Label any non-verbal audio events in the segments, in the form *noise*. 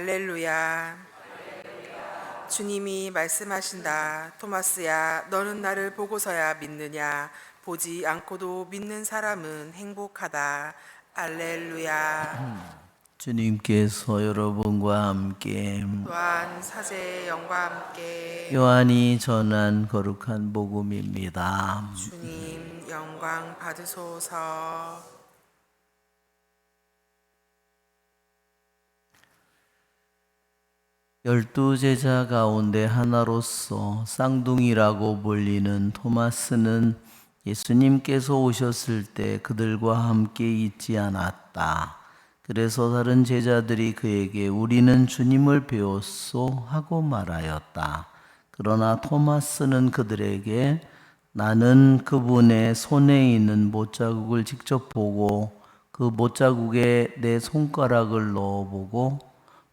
할렐루야. 주님이 말씀하신다. 토마스야, 너는 나를 보고서야 믿느냐? 보지 않고도 믿는 사람은 행복하다. 할렐루야. 주님께서 여러분과 함께 또한 사제의 영과 함께 요한이 전한 거룩한 복음입니다. 주님 영광 받으소서. 열두 제자 가운데 하나로서 쌍둥이라고 불리는 토마스는 예수님께서 오셨을 때 그들과 함께 있지 않았다. 그래서 다른 제자들이 그에게 우리는 주님을 배웠소 하고 말하였다. 그러나 토마스는 그들에게 나는 그분의 손에 있는 못자국을 직접 보고 그 못자국에 내 손가락을 넣어보고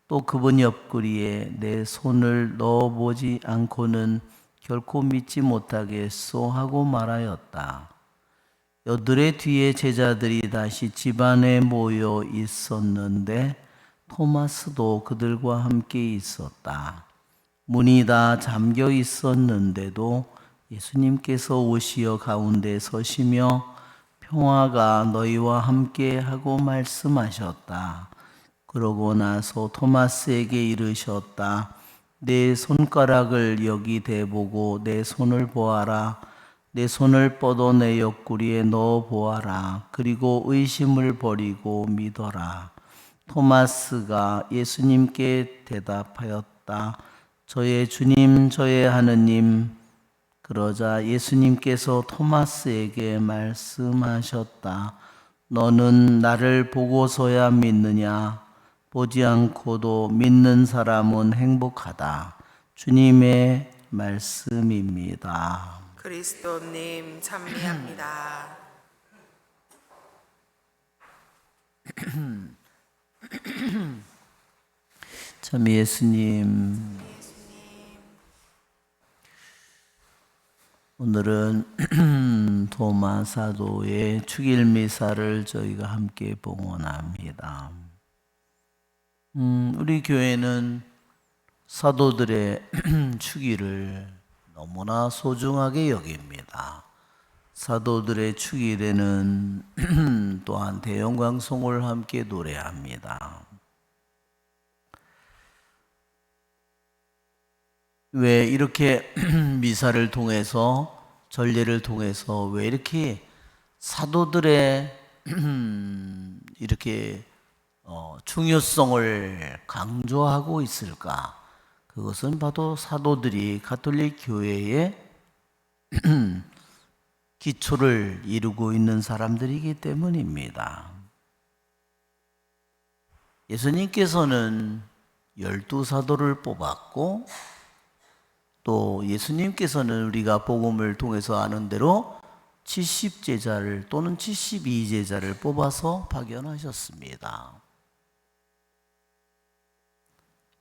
또 그분 옆구리에 내 손을 넣어보지 않고는 결코 믿지 못하겠소 하고 말하였다. 여들의 뒤에 제자들이 다시 집안에 모여 있었는데 토마스도 그들과 함께 있었다. 문이 다 잠겨 있었는데도 예수님께서 오시어 가운데 서시며 평화가 너희와 함께 하고 말씀하셨다. 그러고 나서 토마스에게 이르셨다. 내 손가락을 여기 대보고 내 손을 보아라. 내 손을 뻗어 내 옆구리에 넣어 보아라. 그리고 의심을 버리고 믿어라. 토마스가 예수님께 대답하였다. 저의 주님, 저의 하느님. 그러자 예수님께서 토마스에게 말씀하셨다. 너는 나를 보고서야 믿느냐? 보지 않고도 믿는 사람은 행복하다. 주님의 말씀입니다. 그리스도님 찬미합니다. *clears throat* 참 예수님 오늘은 *clears throat* 도마 사도의 축일 미사를 저희가 함께 봉헌합니다. 음, 우리 교회는 사도들의 *clears throat* 축일을 너무나 소중하게 여깁니다. 사도들의 축일에는 *clears throat* 또한 대영광송을 함께 노래합니다. 왜 이렇게 *clears throat* 미사를 통해서 전례를 통해서 왜 이렇게 사도들의 이렇게 어, 중요성을 강조하고 있을까? 그것은 바로 사도들이 가톨릭 교회의 *clears throat* 기초를 이루고 있는 사람들이기 때문입니다. 예수님께서는 열두 사도를 뽑았고 또 예수님께서는 우리가 복음을 통해서 아는 대로 70제자를 또는 72제자를 뽑아서 파견하셨습니다.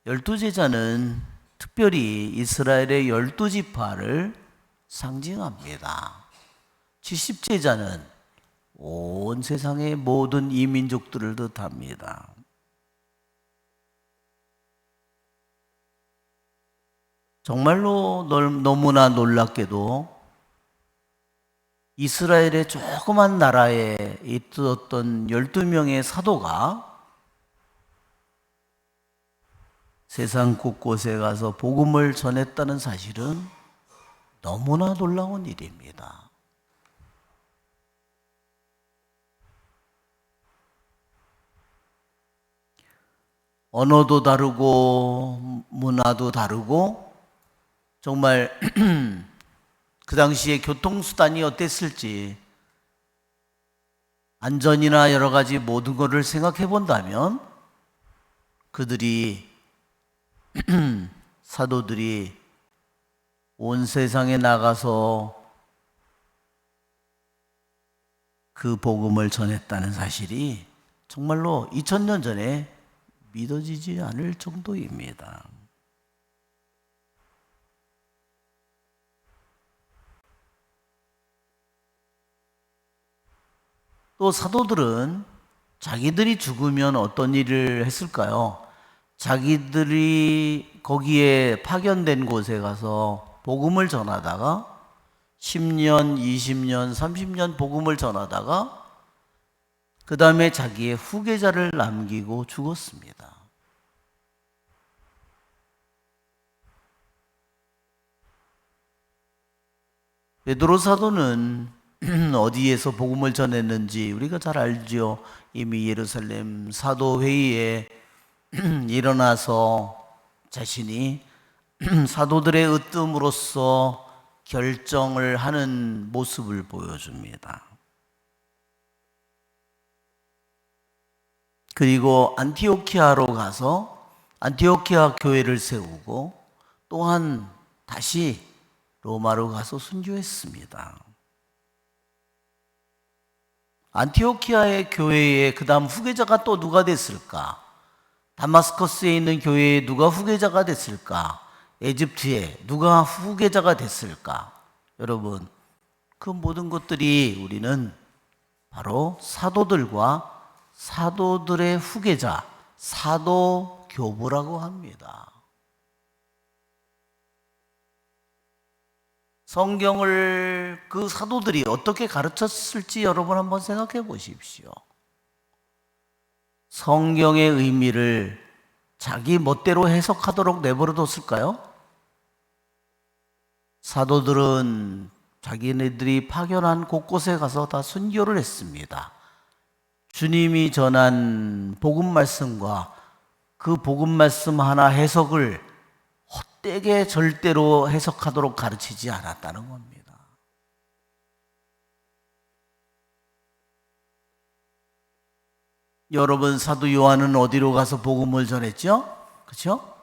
열두 제자는 특별히 이스라엘의 열두 지파를 상징합니다. 70제자는 온 세상의 모든 이민족들을 뜻합니다. 정말로 너무나 놀랍게도 이스라엘의 조그만 나라에 있었던 12명의 사도가 세상 곳곳에 가서 복음을 전했다는 사실은 너무나 놀라운 일입니다. 언어도 다르고 문화도 다르고 정말 *clears throat* 그 당시에 교통수단이 어땠을지 안전이나 여러 가지 모든 것을 생각해 본다면 그들이 *clears throat* 사도들이 온 세상에 나가서 그 복음을 전했다는 사실이 정말로 2000년 전에 믿어지지 않을 정도입니다. 또 사도들은 자기들이 죽으면 어떤 일을 했을까요? 자기들이 거기에 파견된 곳에 가서 복음을 전하다가 10년, 20년, 30년 복음을 전하다가 그 다음에 자기의 후계자를 남기고 죽었습니다. 베드로 사도는 *clears throat* 어디에서 복음을 전했는지 우리가 잘 알죠. 이미 예루살렘 사도 회의에 *clears throat* 일어나서 자신이 *clears throat* 사도들의 으뜸으로서 결정을 하는 모습을 보여줍니다. 그리고 안티오키아로 가서 안티오키아 교회를 세우고 또한 다시 로마로 가서 순교했습니다. 안티오키아의 교회에 그 다음 후계자가 또 누가 됐을까? 다마스커스에 있는 교회에 누가 후계자가 됐을까? 에집트에 누가 후계자가 됐을까? 여러분, 그 모든 것들이 우리는 바로 사도들과 사도들의 후계자, 사도 교부라고 합니다. 성경을 그 사도들이 어떻게 가르쳤을지 여러분 한번 생각해 보십시오. 성경의 의미를 자기 멋대로 해석하도록 내버려뒀을까요? 사도들은 자기네들이 파견한 곳곳에 가서 다 순교를 했습니다. 주님이 전한 복음 말씀과 그 복음 말씀 하나 해석을 헛되게 절대로 해석하도록 가르치지 않았다는 겁니다. 여러분 사도 요한은 어디로 가서 복음을 전했죠? 그렇죠?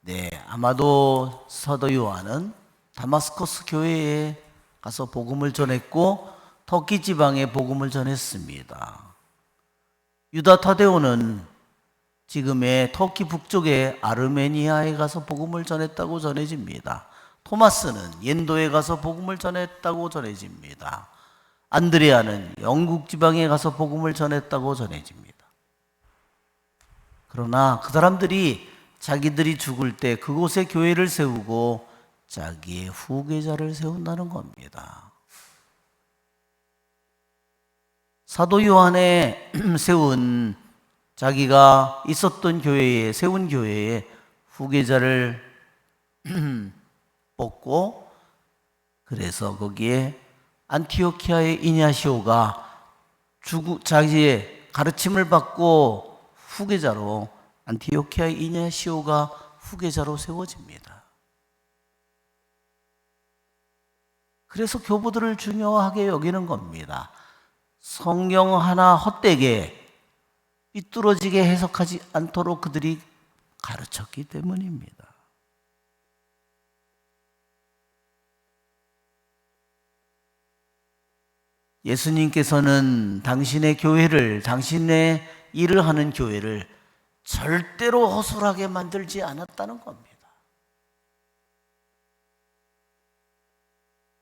네, 아마도 사도 요한은 다마스커스 교회에 가서 복음을 전했고 터키 지방에 복음을 전했습니다. 유다 타데오는 지금의 터키 북쪽의 아르메니아에 가서 복음을 전했다고 전해집니다. 토마스는 옌도에 가서 복음을 전했다고 전해집니다. 안드레아는 영국 지방에 가서 복음을 전했다고 전해집니다. 그러나 그 사람들이 자기들이 죽을 때 그곳에 교회를 세우고 자기의 후계자를 세운다는 겁니다. 사도 요한에 *clears throat* 세운 자기가 있었던 교회에 세운 교회에 후계자를 *clears throat* 뽑고 그래서 거기에 안티오키아의 이냐시오가 자기의 가르침을 받고 후계자로 안티오키아의 이냐시오가 후계자로 세워집니다. 그래서 교부들을 중요하게 여기는 겁니다. 성경 하나 헛되게 삐뚤어지게 해석하지 않도록 그들이 가르쳤기 때문입니다. 예수님께서는 당신의 교회를, 당신의 일을 하는 교회를 절대로 허술하게 만들지 않았다는 겁니다.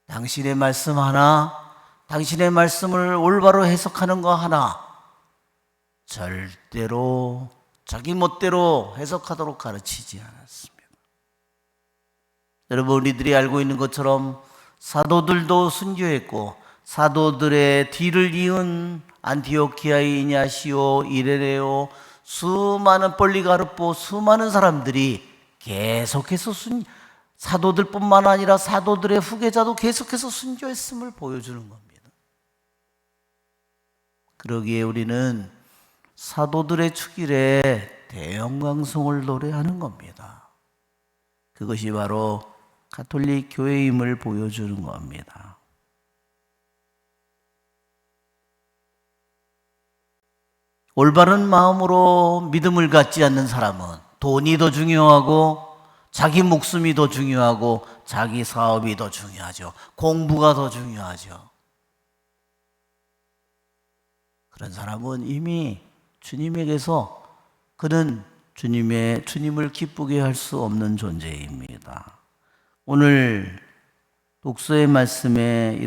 당신의 말씀 하나, 당신의 말씀을 올바로 해석하는 거 하나, 절대로 자기 멋대로 해석하도록 가르치지 않았습니다. 여러분, 우리들이 알고 있는 것처럼 사도들도 순교했고, 사도들의 뒤를 이은 안티오키아의 이냐시오, 이레네오, 수많은 폴리가르포, 수많은 사람들이 계속해서 순, 사도들뿐만 아니라 사도들의 후계자도 계속해서 순교했음을 보여주는 겁니다. 그러기에 우리는 사도들의 축일에 대영광송을 노래하는 겁니다. 그것이 바로 가톨릭 교회임을 보여주는 겁니다. 올바른 마음으로 믿음을 갖지 않는 사람은 돈이 더 중요하고 자기 목숨이 더 중요하고 자기 사업이 더 중요하죠. 공부가 더 중요하죠. 그런 사람은 이미 주님에게서 그는 주님의 주님을 기쁘게 할 수 없는 존재입니다. 오늘 독서의 말씀에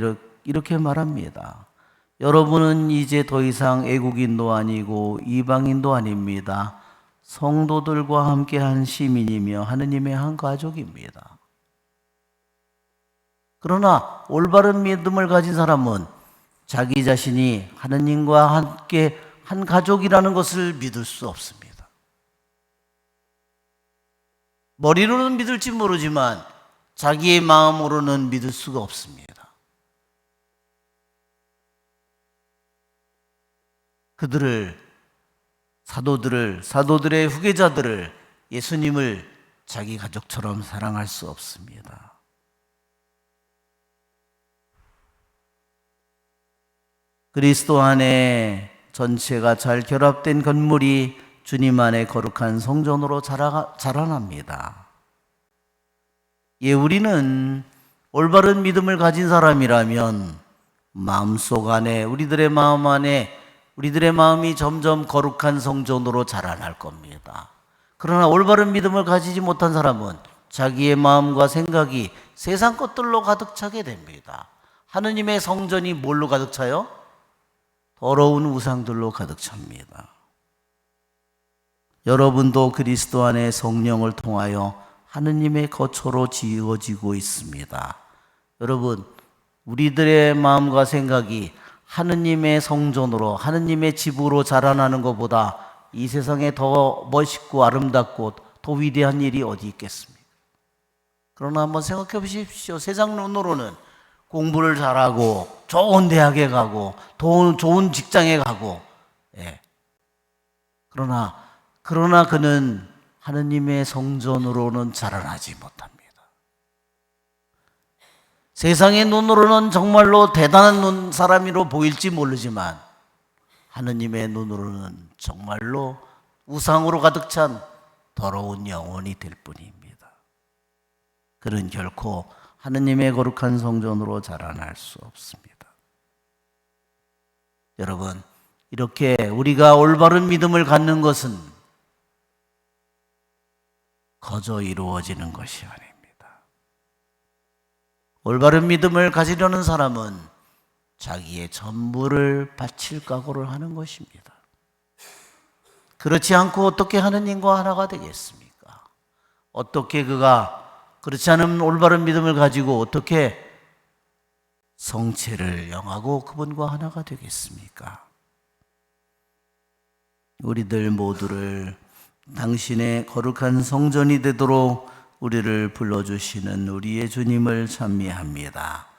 이렇게 말합니다. 여러분은 이제 더 이상 애국인도 아니고 이방인도 아닙니다. 성도들과 함께 한 시민이며 하느님의 한 가족입니다. 그러나 올바른 믿음을 가진 사람은 자기 자신이 하느님과 함께 한 가족이라는 것을 믿을 수 없습니다. 머리로는 믿을지 모르지만 자기의 마음으로는 믿을 수가 없습니다. 그들을 사도들을 사도들의 후계자들을 예수님을 자기 가족처럼 사랑할 수 없습니다. 그리스도 안에 전체가 잘 결합된 건물이 주님 안에 거룩한 성전으로 자라, 자라납니다. 예, 우리는 올바른 믿음을 가진 사람이라면 마음속 안에 우리들의 마음 안에 우리들의 마음이 점점 거룩한 성전으로 자라날 겁니다. 그러나 올바른 믿음을 가지지 못한 사람은 자기의 마음과 생각이 세상 것들로 가득 차게 됩니다. 하느님의 성전이 뭘로 가득 차요? 더러운 우상들로 가득 찹니다. 여러분도 그리스도 안에 성령을 통하여 하느님의 거처로 지어지고 있습니다. 여러분, 우리들의 마음과 생각이 하느님의 성전으로, 하느님의 집으로 자라나는 것보다 이 세상에 더 멋있고 아름답고 더 위대한 일이 어디 있겠습니까? 그러나 한번 생각해 보십시오. 세상 눈으로는 공부를 잘하고 좋은 대학에 가고 돈 좋은 직장에 가고 예. 그러나 그러나 그는 하느님의 성전으로는 자라나지 못합니다. 세상의 눈으로는 정말로 대단한 눈 사람으로 보일지 모르지만 하느님의 눈으로는 정말로 우상으로 가득 찬 더러운 영혼이 될 뿐입니다. 그는 결코 하느님의 거룩한 성전으로 자라날 수 없습니다. 여러분, 이렇게 우리가 올바른 믿음을 갖는 것은 거저 이루어지는 것이 아닙니다. 올바른 믿음을 가지려는 사람은 자기의 전부를 바칠 각오를 하는 것입니다. 그렇지 않고 어떻게 하느님과 하나가 되겠습니까? 어떻게 그가 그렇지 않은 올바른 믿음을 가지고 어떻게 성체를 영하고 그분과 하나가 되겠습니까? 우리들 모두를 당신의 거룩한 성전이 되도록 우리를 불러주시는 우리의 주님을 찬미합니다.